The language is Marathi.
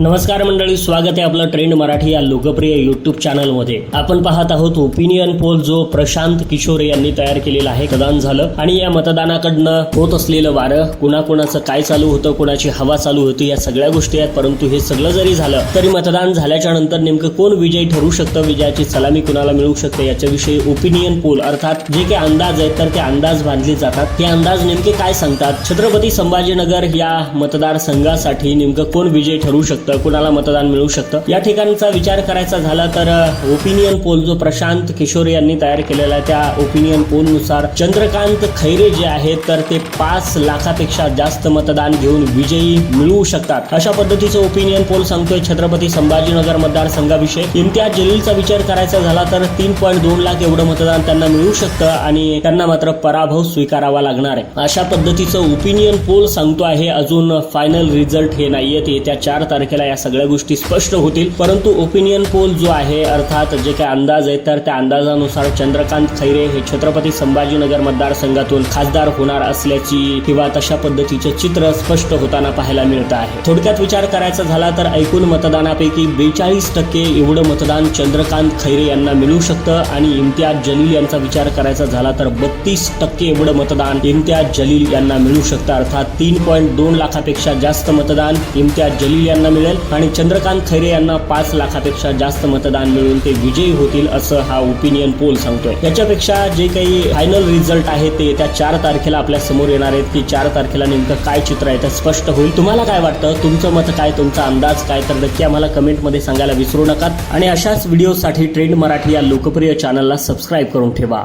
नमस्कार मंडळी स्वागत आहे आपलं ट्रेंड मराठी या लोकप्रिय युट्यूब चॅनलमध्ये आपण पाहत आहोत ओपिनियन पोल जो प्रशांत किशोर यांनी तयार केलेला आहे मतदान झालं. आणि या मतदानाकडनं होत असलेलं वारं कुणाकुणाचं काय चालू होतं कुणाची हवा चालू होती या सगळ्या गोष्टी आहेत. परंतु हे सगळं जरी झालं तरी मतदान झाल्याच्यानंतर नेमकं कोण विजयी ठरू शकतं विजयाची सलामी कुणाला मिळू शकते याच्याविषयी ओपिनियन पोल अर्थात जे काही अंदाज आहेत तर ते अंदाज बांधले जातात. हे अंदाज नेमके काय सांगतात? छत्रपती संभाजीनगर या मतदारसंघासाठी नेमकं कोण विजयी ठरू शकतं? कुणाला मतदान मिळू शकतं. या ठिकाणचा विचार करायचा झाला तर ओपिनियन पोल जो प्रशांत किशोर यांनी तयार केलेला आहे त्या ओपिनियन पोलनुसार चंद्रकांत खैरे जे आहेत तर ते पाच लाखापेक्षा जास्त मतदान घेऊन विजयी मिळवू शकतात. अशा पद्धतीचं ओपिनियन पोल सांगतोय छत्रपती संभाजीनगर मतदारसंघाविषयी इम्तियाज जलीलचा विचार करायचा झाला तर तीन पॉईंट दोन लाख एवढं मतदान त्यांना मिळू शकतं आणि त्यांना मात्र पराभव स्वीकारावा लागणार आहे. अशा पद्धतीचं ओपिनियन पोल सांगतो आहे अजून फायनल रिझल्ट हे नाहीयेत येत्या चार तारखेला या सगळ्या गोष्टी स्पष्ट होतील. परंतु ओपिनियन पोल जो आहे अर्थात जे काही अंदाज आहेत तर त्या अंदाजानुसार चंद्रकांत खैरे हे छत्रपती संभाजीनगर मतदारसंघातून खासदार होणार असल्याची किंवा तशा पद्धतीचे चित्र स्पष्ट होताना पाहायला मिळत आहे. थोडक्यात विचार करायचा झाला तर ऐकून मतदानापैकी बेचाळीस टक्के एवढं मतदान चंद्रकांत खैरे यांना मिळू शकतं आणि इम्तियाज जलील यांचा विचार करायचा झाला तर बत्तीस टक्के एवढं मतदान इम्तियाज जलील यांना मिळू शकतं. अर्थात तीन पॉईंट दोन लाखापेक्षा जास्त मतदान इम्तियाज जलील यांना मिळेल आणि चंद्रकांत खैरे यांना पाच लाखापेक्षा जास्त मतदान मिळून ते विजयी होतील असं हा ओपिनियन पोल सांगतोय. याच्यापेक्षा जे काही फायनल रिझल्ट आहे ते त्या चार तारखेला आपल्यासमोर येणार आहेत. की चार तारखेला नेमकं काय चित्र आहे ते स्पष्ट होईल. तुम्हाला काय वाटतं? तुमचं मत काय? तुमचा अंदाज काय? तर नक्की आम्हाला कमेंटमध्ये सांगायला विसरू नका. आणि अशाच व्हिडिओसाठी ट्रेंड मराठी या लोकप्रिय चॅनलला सबस्क्राईब करून ठेवा.